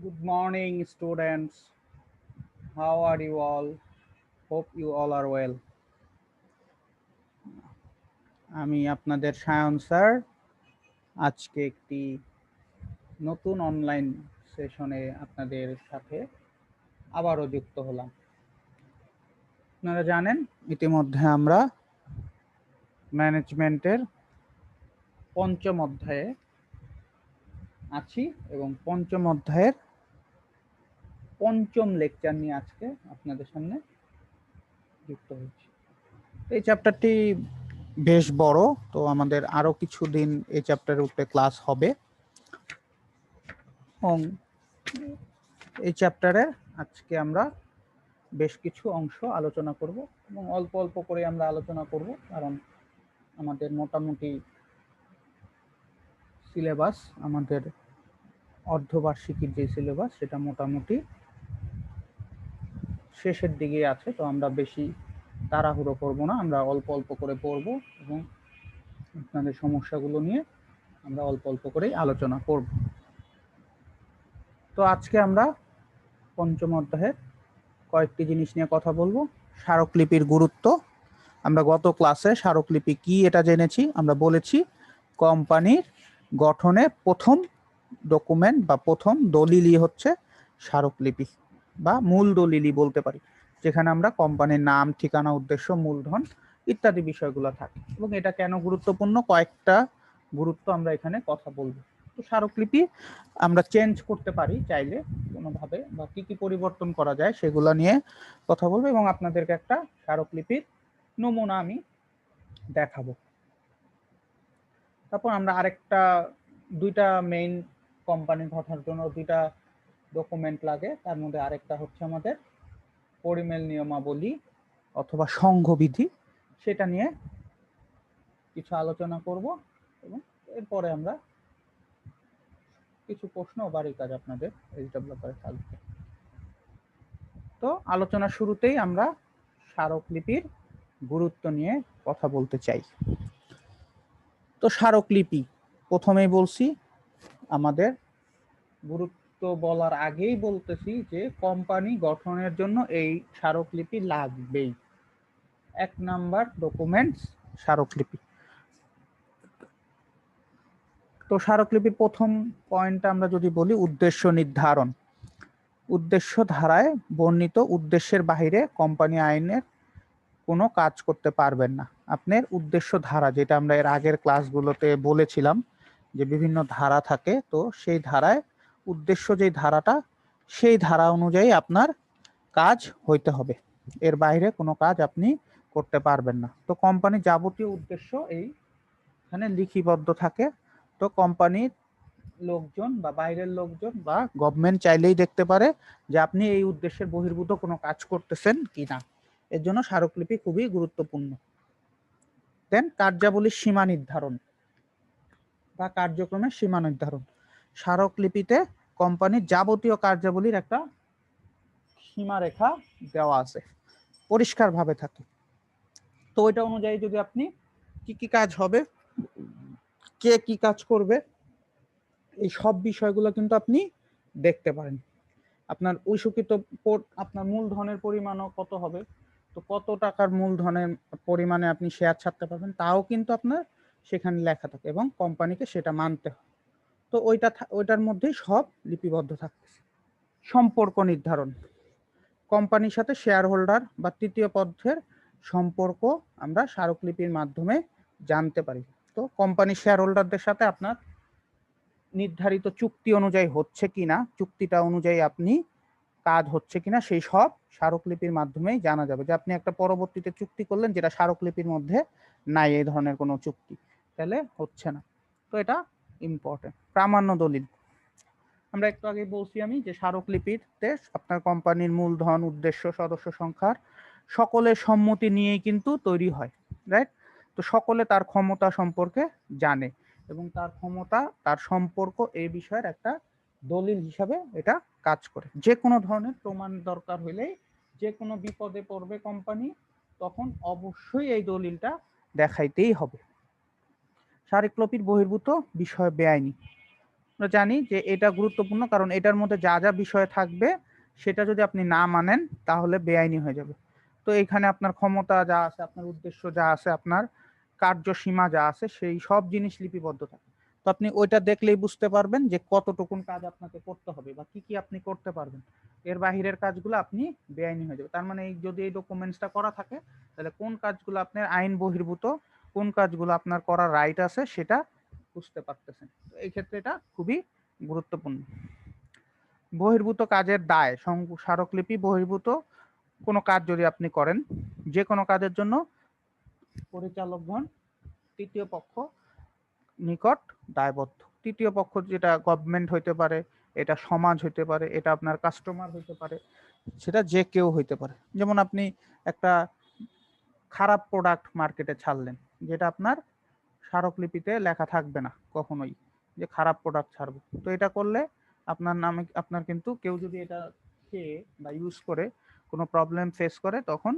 Good morning, students. How are you all? Hope you all are well. আমি আপনাদের Sayan sir আজকে একটি নতুন অনলাইন সেশনে আপনাদের সাথে আবারও যুক্ত হলাম আপনারা জানেন ইতিমধ্যে আমরা ম্যানেজমেন্টের পঞ্চম অধ্যায়ে আছি এবং পঞ্চম অধ্যায়ের পঞ্চম লেকচার নিয়ে আজকে আপনাদের সামনে যুক্ত হয়েছি। এই চ্যাপ্টারটি বেশ বড়, তো আমাদের আরও কিছুদিন এই চ্যাপ্টারের উপরে ক্লাস হবে। এবং এই চ্যাপ্টারে আজকে আমরা বেশ কিছু অংশ আলোচনা করব এবং অল্প অল্প করে আমরা আলোচনা করব, কারণ আমাদের মোটামুটি সিলেবাস আমাদের অর্ধবার্ষিকীর যে সিলেবাস সেটা মোটামুটি শেষের দিকে আছে, তো আমরা বেশি তাড়াহুড়ো করব না, আমরা অল্প অল্প করে পড়ব এবং আপনাদের সমস্যাগুলো নিয়ে আমরা অল্প অল্প করেই আলোচনা করব। তো আজকে আমরা পঞ্চম অধ্যায়ের কয়েকটি জিনিস নিয়ে কথা বলব। স্মারকলিপির গুরুত্ব, আমরা গত ক্লাসে স্মারকলিপি কি এটা জেনেছি, আমরা বলেছি কোম্পানির গঠনে প্রথম ডকুমেন্ট বা প্রথম দলিলই হচ্ছে স্মারকলিপি। বা মূল দলিলই বলতে পারি, যেখানে আমরা কোম্পানির নাম, ঠিকানা, উদ্দেশ্য, মূলধন ইত্যাদি বিষয়গুলো থাকে এবং এটা কেন গুরুত্বপূর্ণ? কয়েকটা গুরুত্ব আমরা এখানে কথা বলব। তো স্মারকলিপি আমরা চেঞ্জ করতে পারি চাইলে কোনোভাবে বা কী কী পরিবর্তন করা যায় সেগুলো নিয়ে কথা বলব এবং আপনাদেরকে একটা স্মারকলিপির নমুনা আমি দেখাবো। তারপর আমরা আরেকটা, দুইটা মেইন কোম্পানি ঘটার জন্য দুইটা ডকুমেন্ট লাগে, তার মধ্যে আরেকটা হচ্ছে আমাদের পরিমেল নিয়মাবলী অথবা সংঘবিধি, সেটা নিয়ে কিছু আলোচনা করব এবং এরপরে আমরা কিছু প্রশ্ন বাড়ির কাজ আপনাদের ব্লকারে থাকবে তো আলোচনা শুরুতেই আমরা স্মারকলিপির গুরুত্ব নিয়ে কথা বলতে চাই। তো স্মারকলিপি, প্রথমেই বলছি, আমাদের গুরুত্ব বলার আগেই বলতেছি যে কোম্পানি গঠনের জন্য এই স্মারকলিপি লাগবেই। এক নাম্বার ডকুমেন্টস স্মারকলিপি। তো স্মারকলিপির প্রথম পয়েন্ট আমরা যদি বলি, উদ্দেশ্য নির্ধারণ। উদ্দেশ্য ধারায় বর্ণিত উদ্দেশ্যের বাহিরে কোম্পানি আইনের কোনো কাজ করতে পারবেন না। আপনার উদ্দেশ্য ধারা, যেটা আমরা এর আগের ক্লাসগুলোতে বলেছিলাম, যে বিভিন্ন ধারা থাকে, তো সেই ধারায় উদ্দেশ্য যে ধারাটা, সেই ধারা অনুযায়ী আপনার কাজ হইতে হবে। এর বাইরে কোনো কাজ আপনি করতে পারবেন না। তো কোম্পানির যাবতীয় উদ্দেশ্য এই এখানে লিখিবদ্ধ থাকে। তো কোম্পানির লোকজন বা বাইরের লোকজন বা গভর্নমেন্ট চাইলেই দেখতে পারে যে আপনি এই উদ্দেশ্যের বহির্ভূত কোনো কাজ করতেছেন কি না। এর জন্য স্মারকলিপি খুবই গুরুত্বপূর্ণ। দেন কার্যাবলীর সীমা নির্ধারণ বা কার্যক্রমের সীমা নির্ধারণ। স্মারকলিপিতে কোম্পানির যাবতীয় কার্যাবলীর একটা সীমারেখা দেওয়া আছে। পরিষ্কারভাবে থাকে। তো ওইটা অনুযায়ী যদি আপনি কি কি কাজ হবে, কে কি কাজ করবে, এই সব বিষয়গুলো কিন্তু আপনি দেখতে পারেন। আপনার উইসুকিত আপনার মূলধনের পরিমাণও কত হবে, তো কত টাকার মূলধনের পরিমাণে আপনি শেয়ার ছাড়তে পারবেন, তাও কিন্তু আপনার সেখানে লেখা থাকে এবং কোম্পানিকে সেটা মানতে হয়। তো ওইটা ওইটার মধ্যেই সব লিপিবদ্ধ থাকতেছে। সম্পর্ক নির্ধারণ। কোম্পানির সাথে শেয়ার হোল্ডার বা তৃতীয় পক্ষের সম্পর্ক আমরা স্মারকলিপির মাধ্যমে জানতে পারি। তো কোম্পানির শেয়ার হোল্ডারদের সাথে আপনার নির্ধারিত চুক্তি অনুযায়ী হচ্ছে কিনা, চুক্তিটা অনুযায়ী আপনি কাজ হচ্ছে কিনা, সেই সব স্মারকলিপির মাধ্যমেই জানা যাবে। যে আপনি একটা পরবর্তীতে চুক্তি করলেন যেটা স্মারকলিপির মধ্যে নাই, এই ধরনের কোনো চুক্তি। তাহলে হচ্ছে না। তো এটা ইম্পর্টেন্ট প্রামাণ্য দলিল। আমরা একটু আগে বলছি আমি যে স্মারকলিপিতে আপনার কোম্পানির মূলধন, উদ্দেশ্য, সদস্য সংখ্যার সকলের সম্মতি নিয়েই কিন্তু তৈরি হয় রাইট তো সকলে তার ক্ষমতা সম্পর্কে জানে এবং তার ক্ষমতা, তার সম্পর্ক এই বিষয়ের একটা দলিল হিসাবে এটা কাজ করে। যে কোনো ধরনের প্রমাণ দরকার হলেই যে কোনো বিপদে পড়বে কোম্পানি, তখন অবশ্যই এই দলিলটা দেখাইতেই হবে। শারিকলপির বহির্ভূত বিষয় বেআইনি। আমরা জানি যে এটা গুরুত্বপূর্ণ কারণ এটার মধ্যে যা যা বিষয় থাকবে, সেটা যদি আপনি না মানেন, তাহলে বেআইনি হয়ে যাবে। তো এখানে আপনার ক্ষমতা যা আছে, আপনার উদ্দেশ্য যা আছে, আপনার কার্যসীমা যা আছে, সেই সব জিনিস লিপিবদ্ধ থাকে। তো আপনি ওইটা দেখলেই বুঝতে পারবেন যে কতটুকুন কাজ আপনাকে করতে হবে বা কি কি আপনি করতে পারবেন। এর বাহিরের কাজগুলো আপনি বেআইনি হয়ে যাবে। তার মানে যদি এই ডকুমেন্টসটা করা থাকে, তাহলে কোন কাজগুলো আপনার আইন বহির্ভূত কোন কাজগুলো আপনার করা রাইট আছে সেটা বুঝতে পারতেছেন। এই ক্ষেত্রে এটা খুবই গুরুত্বপূর্ণ। বহির্ভূত কাজের দায় স্মারকলিপি বহির্ভূত কোনো কাজ যদি আপনি করেন, যে কোনো কাজের জন্য পরিচালকগণ তৃতীয় পক্ষ নিকট দায়বদ্ধ। তৃতীয় পক্ষ যেটা গভর্নমেন্ট হইতে পারে, এটা সমাজ হইতে পারে, এটা আপনার কাস্টমার হইতে পারে, সেটা যে কেউ হইতে পারে। যেমন আপনি একটা খারাপ প্রোডাক্ট মার্কেটে ছাড়লেন যেটা আপনার স্মারকলিপিতে লেখা থাকবে না কখনোই যে খারাপ প্রোডাক্ট ছাড়বো। তো এটা করলে আপনার নামে, আপনার কিন্তু কেউ যদি এটা খেয়ে বা ইউজ করে কোনো প্রবলেম ফেস করে, তখন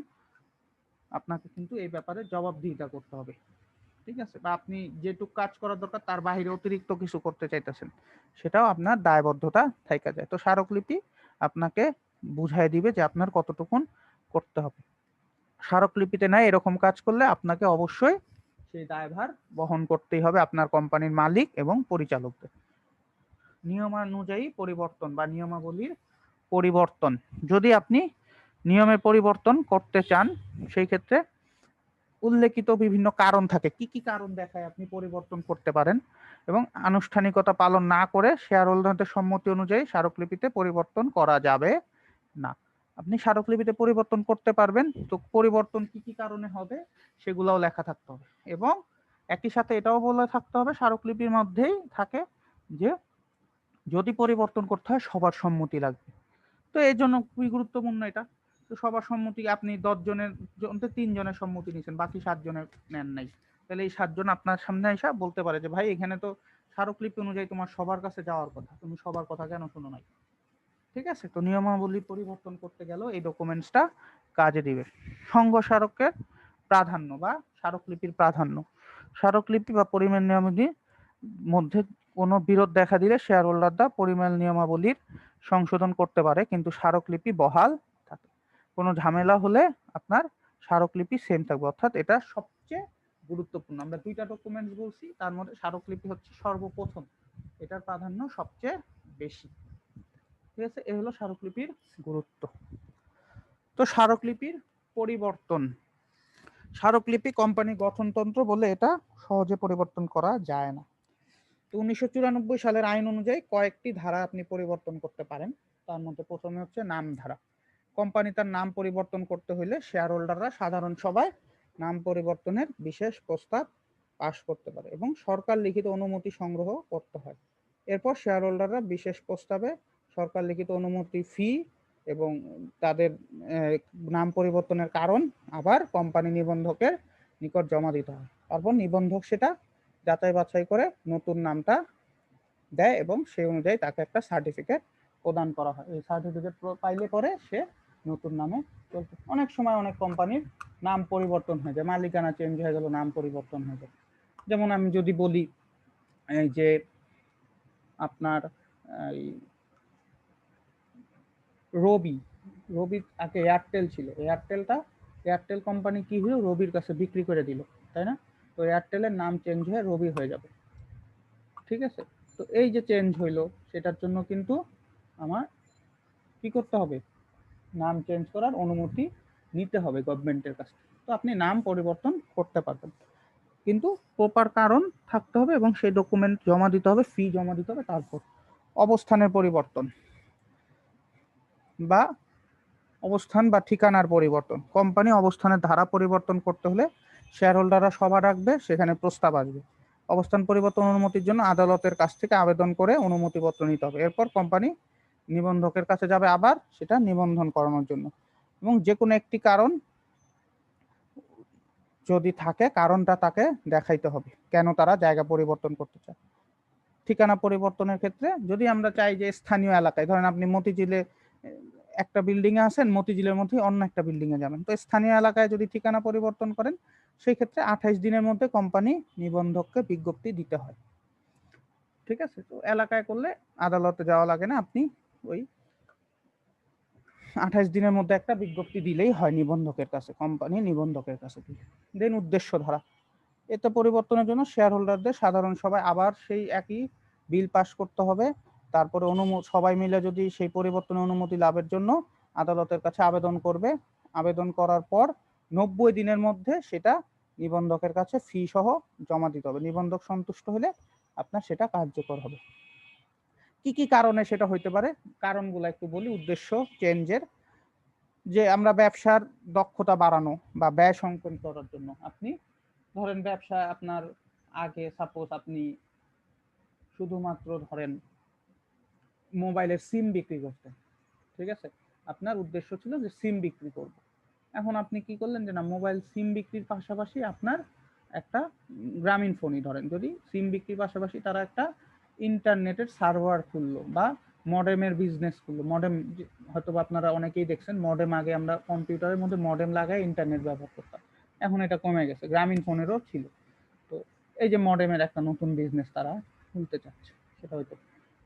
আপনাকে কিন্তু এই ব্যাপারে জবাবদিহিতা করতে হবে। ঠিক আছে? বা আপনি যেটুক কাজ করার দরকার, তার বাইরে অতিরিক্ত কিছু করতে চাইতেছেন, সেটাও আপনার দায়বদ্ধতা থাইকা যায়। তো স্মারকলিপি আপনাকে বুঝাই দিবে যে আপনার কতটুকুন করতে হবে। স্মারকলিপিতে নাই এরকম কাজ করলে আপনাকে অবশ্যই সেই দায়ভার বহন করতেই হবে আপনার কোম্পানির মালিক এবং পরিচালকদের। নিয়মানুযায়ী পরিবর্তন বা নিয়মাবলীর পরিবর্তন। যদি আপনি নিয়মের পরিবর্তন করতে চান, সেই ক্ষেত্রে উল্লেখিত বিভিন্ন কারণ থাকে। কি কি কারণ দেখায় আপনি পরিবর্তন করতে পারেন? এবং আনুষ্ঠানিকতা পালন না করে শেয়ার হোল্ডারদের সম্মতি অনুযায়ী স্মারকলিপিতে পরিবর্তন করা যাবে না। আপনি স্মারকলিপিতে পরিবর্তন করতে পারবেন। তো পরিবর্তন কি কি কারণে হবে সেগুলোও লেখা থাকতে হবে। এবং একই সাথে এটাও বলে থাকতে হবে স্মারকলিপির মধ্যেই থাকে যে যদি পরিবর্তন করতে হয় সবার সম্মতি লাগবে। তো এই জন্য খুবই গুরুত্বপূর্ণ এটা। তো সবার সম্মতি, আপনি দশ জনের জন্য তিন জনের সম্মতি নিয়েছেন, বাকি সাত জনের নেন নাই। তাহলে এই সাতজন আপনার সামনে এসে বলতে পারে যে, ভাই, এখানে তো স্মারকলিপি অনুযায়ী তোমার সবার কাছে যাওয়ার কথা। তুমি সবার কথা কেন শোনো নাই? ঠিক আছে? তো নিয়মাবলী পরিবর্তন করতে গেলেও এই ডকুমেন্টসটা কাজে দিবে। সংঘ স্মারকের প্রাধান্য বা স্মারকলিপির প্রাধান্য। স্মারকলিপি বা পরিমাণ নিয়মাবলীর মধ্যে কোনো বিরোধ দেখা দিলে শেয়ার হোল্ডাররা পরিমাণ নিয়মাবলীর সংশোধন করতে পারে, কিন্তু স্মারকলিপি বহাল থাকে। কোনো ঝামেলা হলে আপনার স্মারকলিপি সেম থাকবে। অর্থাৎ এটা সবচেয়ে গুরুত্বপূর্ণ। আমরা দুইটা ডকুমেন্টস বলছি, তার মধ্যে স্মারকলিপি হচ্ছে সর্বপ্রথম। এটার প্রাধান্য সবচেয়ে বেশি। ঠিক আছে? এ হলো স্মারকলিপির গুরুত্ব। তো স্মারকলিপির পরিবর্তন। স্মারকলিপি কোম্পানি গঠনতন্ত্র বলে এটা সহজে পরিবর্তন করা যায় না। তো উনিশশো চুরানব্বই সালের আইন অনুযায়ী কয়েকটি ধারা আপনি পরিবর্তন করতে পারেন। তার মধ্যে প্রথমে হচ্ছে নাম ধারা কোম্পানি তার নাম পরিবর্তন করতে হলে শেয়ার হোল্ডাররা সাধারণ সভায় নাম পরিবর্তনের বিশেষ প্রস্তাব পাশ করতে পারে এবং সরকার লিখিত অনুমতি সংগ্রহ করতে হয়। এরপর শেয়ার হোল্ডাররা বিশেষ প্রস্তাবে সরকার লিখিত অনুমতি ফি এবং তাদের নাম পরিবর্তনের কারণ আবার কোম্পানি নিবন্ধকের নিকট জমা দিতে হয়। তারপর নিবন্ধক সেটা যাচাই বাছাই করে নতুন নামটা দেয় এবং সেই অনুযায়ী তাকে একটা সার্টিফিকেট প্রদান করা হয়। এই সার্টিফিকেট পাইলে পরে সে নতুন নামে চলতে অনেক সময় অনেক কোম্পানির নাম পরিবর্তন হয়ে যায়, মালিকানা চেঞ্জ হয়ে গেল, নাম পরিবর্তন হয়ে যায়। যেমন আমি যদি বলি, এই যে আপনার রবি রবি আগে এয়ারটেল ছিল। এয়ারটেলটা এয়ারটেল কোম্পানি কি হলো? রবির কাছে বিক্রি করে দিল, তাই না? তো এয়ারটেলের নাম চেঞ্জ হয়ে রবি হয়ে যাবে। ঠিক আছে? তো এই যে চেঞ্জ হইল, সেটার জন্য কিন্তু আমার কি করতে হবে? নাম চেঞ্জ করার অনুমতি নিতে হবে গভর্নমেন্টের কাছে তো আপনি নাম পরিবর্তন করতে পারবেন। কিন্তু প্রপার কারণ থাকতে হবে এবং সেই ডকুমেন্ট জমা দিতে হবে ফি জমা দিতে হবে, তারপর অবস্থানের পরিবর্তন। বা অবস্থান বা ঠিকানার পরিবর্তন। কোম্পানি অবস্থানের ধারা পরিবর্তন করতে হলে শেয়ার হোল্ডাররা সভা রাখবে, সেখানে প্রস্তাব আসবে। অবস্থান পরিবর্তন অনুমতির জন্য আদালতের কাছ থেকে আবেদন করে অনুমতিপত্র নিতে হবে। এরপর কোম্পানি নিবন্ধকের কাছে যাবে আবার, সেটা নিবন্ধন করানোর জন্য। এবং যে কোনো একটি কারণ যদি থাকে, কারণটা তাকে দেখাইতে হবে, কেন তারা জায়গা পরিবর্তন করতে চায়। ঠিকানা পরিবর্তনের ক্ষেত্রে যদি আমরা চাই যে স্থানীয় এলাকায়, ধরেন আপনি মতিঝিলে একটা বিল্ডিং এ আছেন মতিঝিলের মধ্যে অন্য একটা বিল্ডিং এ যাবেন। তো স্থানীয় এলাকায় যদি ঠিকানা পরিবর্তন করেন, সেই ক্ষেত্রে আঠাইশ দিনের মধ্যে কোম্পানি নিবন্ধককে বিজ্ঞপ্তি দিতে হয়। ঠিক আছে? তো এলাকায় করলে আদালতে যাওয়া লাগে না, আপনি ওই আঠাশ দিনের মধ্যে একটা বিজ্ঞপ্তি দিলেই হয় নিবন্ধকের কাছে কোম্পানি নিবন্ধকের কাছে দেন উদ্দেশ্য ধরা। এতে পরিবর্তনের জন্য শেয়ার হোল্ডারদের সাধারণ সভায় আবার সেই একই বিল পাস করতে হবে। তারপরে অনুমতি সবাই মিলে যদি সেই পরিবর্তনের অনুমতি লাভের জন্য আদালতের কাছে আবেদন করবে। আবেদন করার পর নব্বই দিনের মধ্যে সেটা নিবন্ধকের কাছে ফি সহ জমা দিতে হবে। নিবন্ধক সন্তুষ্ট হলে আপনার সেটা কার্যকর হবে। কি কি কারণে সেটা হইতে পারে? কারণগুলো একটু বলি। উদ্দেশ্য চেঞ্জের যে আমরা ব্যবসার দক্ষতা বাড়ানো বা ব্যয় সংকলন করার জন্য। আপনি ধরেন ব্যবসা আপনার আগে সাপোজ আপনি শুধুমাত্র ধরেন মোবাইলের সিম বিক্রি করতেন ঠিক আছে? আপনার উদ্দেশ্য ছিল যে সিম বিক্রি করব। এখন আপনি কি করলেন যে না, মোবাইল সিম বিক্রির পাশাপাশি আপনার একটা গ্রামীণ ফোনই ধরেন। যদি সিম বিক্রির পাশাপাশি তারা একটা ইন্টারনেটের সার্ভার খুললো বা মডেমের বিজনেস খুললো। মডেম হয়তো আপনারা অনেকেই দেখছেন, মডেম আগে আমরা কম্পিউটারের মধ্যে মডেম লাগাই ইন্টারনেট ব্যবহার করতাম। এখন এটা কমে গেছে, গ্রামীণ ফোনেরও ছিল। তো এই যে মডেমের একটা নতুন বিজনেস তারা খুলতে চাচ্ছে, সেটা হয়তো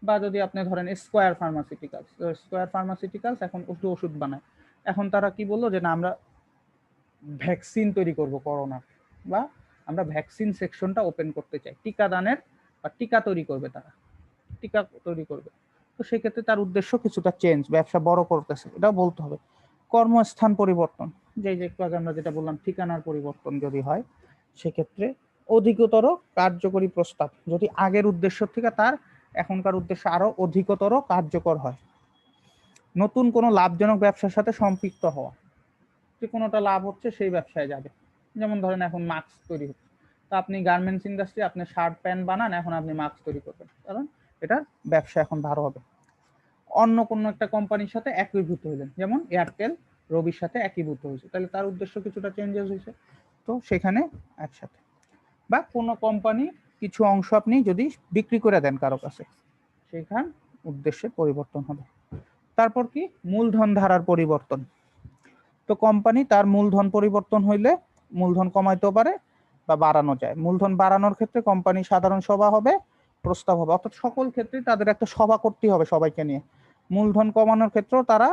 বা যদি আপনি ধরেন স্কোয়ার ফার্মাসিউটিক্যালস স্কোয়ার ফার্মাসিউটিক্যালস এখন ওষুধ ওষুধ বানায়। এখন তারা কি বলল যে, না, আমরা ভ্যাকসিন তৈরি করব করোনা বা আমরা ভ্যাকসিন সেকশনটা ওপেন করতে চাই। টিকাদানের বা টিকা তৈরি করবে তারা। টিকা তৈরি করবে। তো সেক্ষেত্রে তার উদ্দেশ্য কিছুটা চেঞ্জ ব্যবসা বড় করতেছে। এটাও বলতে হবে। কর্মস্থান পরিবর্তন, যে যে একটু আগে আমরা যেটা বললাম, ঠিকানার পরিবর্তন যদি হয়, সেক্ষেত্রে অধিকতর কার্যকরী প্রস্তাব। যদি আগের উদ্দেশ্য থেকে তার এখনকার উদ্দেশ্য আরও অধিকতর কার্যকর হয়। নতুন কোনো লাভজনক ব্যবসার সাথে সম্পৃক্ত হওয়া। যে কোনোটা লাভ হচ্ছে সেই ব্যবসায় যাবে। যেমন ধরেন এখন মাস্ক তৈরি হচ্ছে। তো আপনি গার্মেন্টস ইন্ডাস্ট্রি আপনি শার্ট প্যান্ট বানান, এখন আপনি মাস্ক তৈরি করবেন। কারণ এটার ব্যবসা এখন ভালো হবে। অন্য কোনো একটা কোম্পানির সাথে একীভূত হইলেন। যেমন এয়ারটেল রবির সাথে একীভূত হয়েছে। তাহলে তার উদ্দেশ্য কিছুটা চেঞ্জেস হয়েছে। তো সেখানে একসাথে। বা কোনো কোম্পানি কিছু অংশ আপনি যদি বিক্রি করে দেন কারও কাছে, সেখান উদ্দেশ্যে পরিবর্তন হবে। তারপর কি? মূলধন ধারার পরিবর্তন। তো কোম্পানি তার মূলধন পরিবর্তন হইলে মূলধন কমাইতেও পারে বা বাড়ানো যায়। মূলধন বাড়ানোর ক্ষেত্রে কোম্পানি সাধারণ সভা হবে, প্রস্তাব হবে। অর্থাৎ সকল ক্ষেত্রে তাদের একটা সভা করতেই হবে সবাইকে নিয়ে। মূলধন কমানোর ক্ষেত্রেও তারা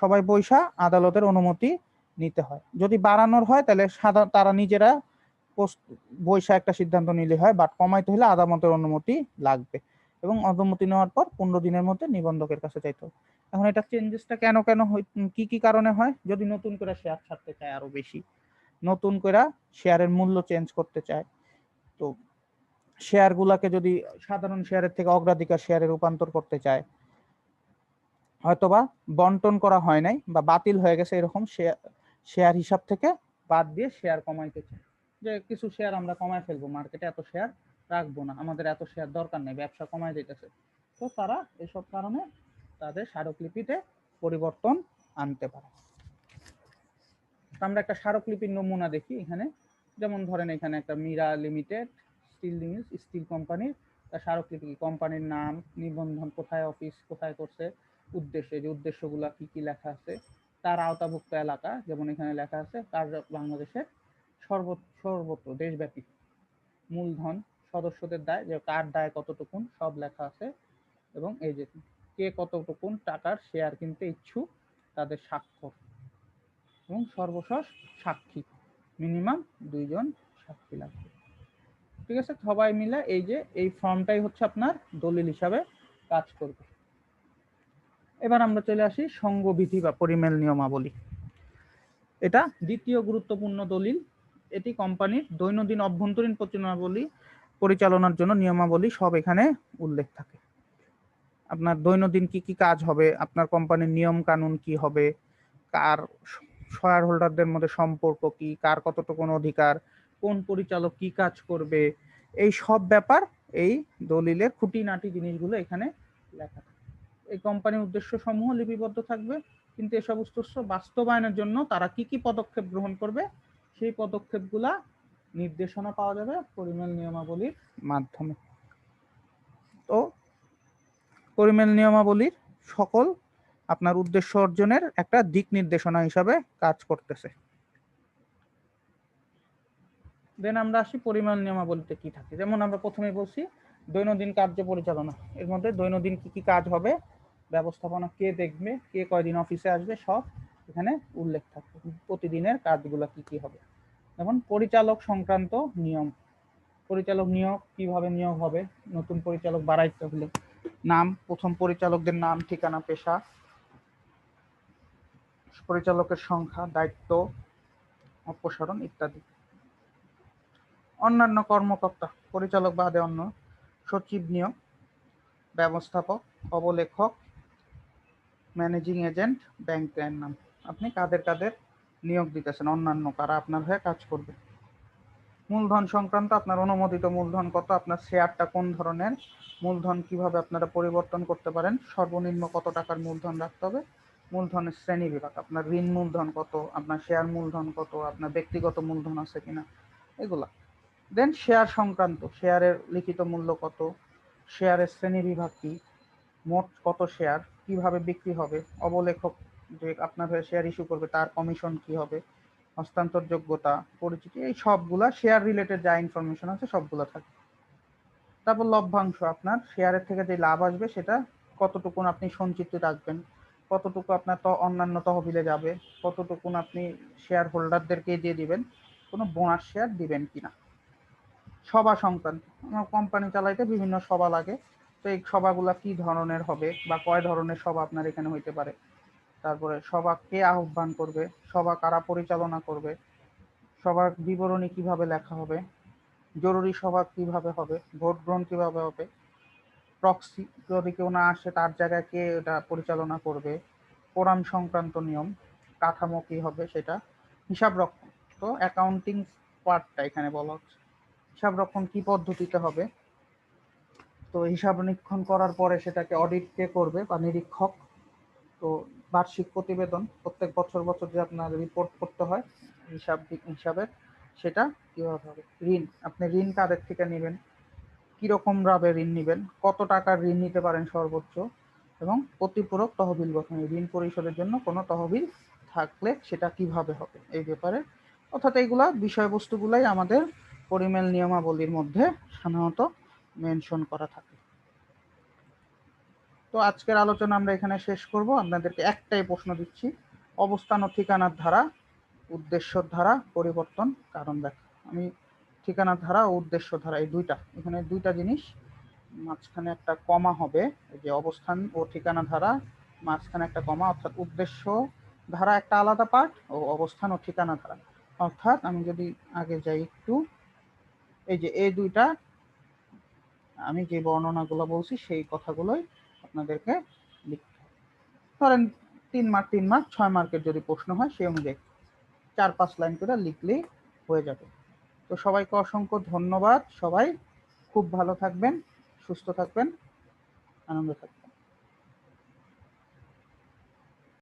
সবাই বৈশা আদালতের অনুমতি নিতে হয়। যদি বাড়ানোর হয় তাহলে সাধারণ তারা নিজেরা বৈশা একটা সিদ্ধান্ত নিলে হয় বাট কমাইতে হলে আদালতের অনুমতি লাগবে। এবং অনুমতি নেওয়ার পর পনেরো দিনের মধ্যে নিবন্ধকের কাছে চাইতে হবে। এখন এটা চেঞ্জেসটা কেন কেন কি কি কারণে হয়? যদি নতুন করে শেয়ার ছাড়তে চায় আরও বেশি, নতুন করে শেয়ারের মূল্য চেঞ্জ করতে চায়, তো শেয়ার গুলাকে যদি সাধারণ শেয়ারের থেকে অগ্রাধিকার শেয়ারে রূপান্তর করতে চায়, হয়তোবা বন্টন করা হয় নাই বা বাতিল হয়ে গেছে এরকম শেয়ার শেয়ার হিসাব থেকে বাদ দিয়ে শেয়ার কমাইতে চায়। যে কিছু শেয়ার আমরা কমায় ফেলব মার্কেটে এত শেয়ার রাখব না, আমাদের এত শেয়ার দরকার নেই, ব্যবসা কমায় দিতেছে। তো তারা এসব কারণে তাদের স্মারকলিপিতে পরিবর্তন আনতে পারে। আমরা একটা স্মারকলিপির নমুনা দেখি এখানে। যেমন ধরেন এখানে একটা Meera limited steel limit steel কোম্পানির তার স্মারকলিপি। কোম্পানির নাম, নিবন্ধন কোথায় অফিস কোথায় করছে, উদ্দেশ্যে, যে উদ্দেশ্যগুলো কি কি লেখা আছে, তার আওতাভুক্ত এলাকা, যেমন এখানে লেখা আছে তার বাংলাদেশের সর্ব সর্বত্র, দেশব্যাপী মূলধন সদস্যদের দায়, যে কার দায় কতটুকুন, সব লেখা আছে। এবং এই যে কে কতটুকুন টাকার শেয়ার কিনতে ইচ্ছুক, তাদের স্বাক্ষর। এবং সর্বশেষ সাক্ষী মিনিমাম দুইজন সাক্ষী লাগবে। ঠিক আছে? সবাই মিলে এই যে, এই ফর্মটাই হচ্ছে আপনার দলিল হিসাবে কাজ করবে। এবার আমরা চলে আসি সঙ্গবিধি বা পরিমেল নিয়মাবলী। এটা দ্বিতীয় গুরুত্বপূর্ণ দলিল। এটি কোম্পানির দৈনন্দিন অভ্যন্তরীণ পরিচালনাবলী পরিচালনার জন্য নিয়মাবলী সব এখানে উল্লেখ থাকে। আপনার দৈনন্দিন কি কি কাজ হবে, আপনার কোম্পানির নিয়ম কানুন কি হবে, কার শেয়ার হোল্ডারদের মধ্যে সম্পর্ক কি, কার কতটুকু অধিকার, কোন পরিচালক কি কাজ করবে, এই সব ব্যাপার এই দলিলের খুঁটিনাটি জিনিসগুলো এখানে লেখা থাকে। এই কোম্পানির উদ্দেশ্য সমূহ লিপিবদ্ধ থাকবে, কিন্তু এসব উদ্দেশ্য বাস্তবায়নের জন্য তারা কি কি পদক্ষেপ গ্রহণ করবে সেই পদক্ষেপগুলা নির্দেশনা পাওয়া যাবে পরিমেল নিয়মাবলীর মাধ্যমে। তো পরিমেল নিয়মাবলীর সকল আপনার উদ্দেশ্য অর্জনের একটা দিক নির্দেশনা হিসাবে কাজ করতেছে। দেন আমরা আসি পরিমাণ নিয়মাবলীতে কি থাকে। যেমন আমরা প্রথমে বলছি, দৈনন্দিন কার্য পরিচালনা। এর মধ্যে দৈনন্দিন কি কি কাজ হবে, ব্যবস্থাপনা কে দেখবে, কে কয়দিন অফিসে আসবে, সব এখানে উল্লেখ থাকবে প্রতিদিনের কাজগুলো কি কি হবে। যেমন পরিচালক সংক্রান্ত নিয়ম। পরিচালক নিয়োগ কীভাবে নিয়োগ হবে? নতুন পরিচালক বাড়াইতে হলে নাম, প্রথম পরিচালকদের নাম, ঠিকানা, পেশা, পরিচালকের সংখ্যা, দায়িত্ব, অপসারণ ইত্যাদি। অন্যান্য কর্মকর্তা, পরিচালক বাদে অন্য সচিব নিয়োগ, ব্যবস্থাপক, অবলেখক, ম্যানেজিং এজেন্ট ব্যাংকের নাম। আপনি কাদের কাদের নিয়োগ দিতেছেন? অন্যান্য কারা আপনার হয়ে কাজ করবে? মূলধন সংক্রান্ত আপনার অনুমোদিত মূলধন কত? আপনার শেয়ারটা কোন ধরনের? মূলধন কীভাবে আপনারা পরিবর্তন করতে পারেন? সর্বনিম্ন কত টাকার মূলধন রাখতে হবে? মূলধনের শ্রেণি বিভাগ, আপনার ঋণ মূলধন কত? আপনার শেয়ার মূলধন কত? আপনার ব্যক্তিগত মূলধন আছে কিনা? এগুলা। দেন শেয়ার সংক্রান্ত, শেয়ারের লিখিত মূল্য কত? শেয়ারের শ্রেণি বিভাগ কি? মোট কত শেয়ার? কীভাবে বিক্রি হবে? অবলেখক যে আপনার হয়ে শেয়ার ইস্যু করবে, তার কমিশন কি হবে হস্তান্তর যোগ্যতা পরিচিতি, এই সবগুলা শেয়ার রিলেটেড যা ইনফরমেশন আছে সবগুলো থাকে তারপর লভ্যাংশ, আপনার শেয়ারের থেকে যে লাভ আসবে সেটা কতটুকু আপনি সঞ্চিত রাখবেন, কতটুকু আপনার তো, অন্যান্য তহবিলে যাবে কতটুকু আপনি শেয়ার হোল্ডারদেরকে দিয়ে দিবেন, কোনো বোনাস শেয়ার দিবেন কিনা। সভা সংক্রান্ত, আমার কোম্পানি চালাইতে বিভিন্ন সভা লাগে, তো এই সভাগুলা কি ধরনের হবে বা কয় ধরনের সভা আপনার এখানে হইতে পারে তারপরে সভা কে আহ্বান করবে? সভা কারা পরিচালনা করবে? সভার বিবরণী কীভাবে লেখা হবে? জরুরি সভা কীভাবে হবে? ভোট গ্রহণ কীভাবে হবে? প্রক্সি যদি কেউ না আসে, তার জায়গায় কে এটা পরিচালনা করবে? কোরআন সংক্রান্ত নিয়ম, কাঠামো কি হবে সেটা? হিসাব রক্ষণ, তো অ্যাকাউন্টিং পার্টটা এখানে বলা হচ্ছে। হিসাব রক্ষণ কি পদ্ধতিতে হবে? তো হিসাব নিরীক্ষণ করার পরে সেটাকে অডিট কে করবে বা নিরীক্ষক। তো বার্ষিক প্রতিবেদন প্রত্যেক বছর বছর যে আপনার রিপোর্ট করতে হয়, হিসাব হিসাবের সেটা কীভাবে হবে? ঋণ, আপনি ঋণ কাদের থেকে নেবেন? কীরকম ভাবে ঋণ নেবেন? কত টাকার ঋণ নিতে পারেন সর্বোচ্চ? এবং প্রতিপূরক তহবিল গঠন, ঋণ পরিশোধের জন্য কোনো তহবিল থাকলে সেটা কীভাবে হবে? এই ব্যাপারে। অর্থাৎ এইগুলা বিষয়বস্তুগুলাই আমাদের পরিমেল নিয়মাবলীর মধ্যে সাধারণত মেনশন করা থাকে। তো আজকের আলোচনা আমরা এখানে শেষ করব। আপনাদেরকে একটাই প্রশ্ন দিচ্ছি। অবস্থান ও ঠিকানার ধারা, উদ্দেশ্য ধারা, পরিবর্তন, কারণ দেখা, আমি ঠিকানার ধারা ও উদ্দেশ্য ধারা, এই দুইটা, এখানে দুইটা জিনিস, মাঝখানে একটা কমা হবে যে অবস্থান ও ঠিকানা ধারা, মাঝখানে একটা কমা, অর্থাৎ উদ্দেশ্য ধারা একটা আলাদা পার্ট ও অবস্থান ও ঠিকানা ধারা। অর্থাৎ আমি যদি আগে যাই একটু, এই যে এই দুইটা, আমি যে বর্ণনাগুলো বলছি সেই কথাগুলোই আপনাদেরকে লিখতে হবে। ধরেন তিন মার্ক তিন মার্ক, ছয় মার্কের যদি প্রশ্ন হয়, সেই অনুযায়ী চার, পাঁচ লাইন করে লিখলেই হয়ে যাবে। তো সবাইকে অসংখ্য ধন্যবাদ। সবাই খুব ভালো থাকবেন, সুস্থ থাকবেন, আনন্দ থাকবেন।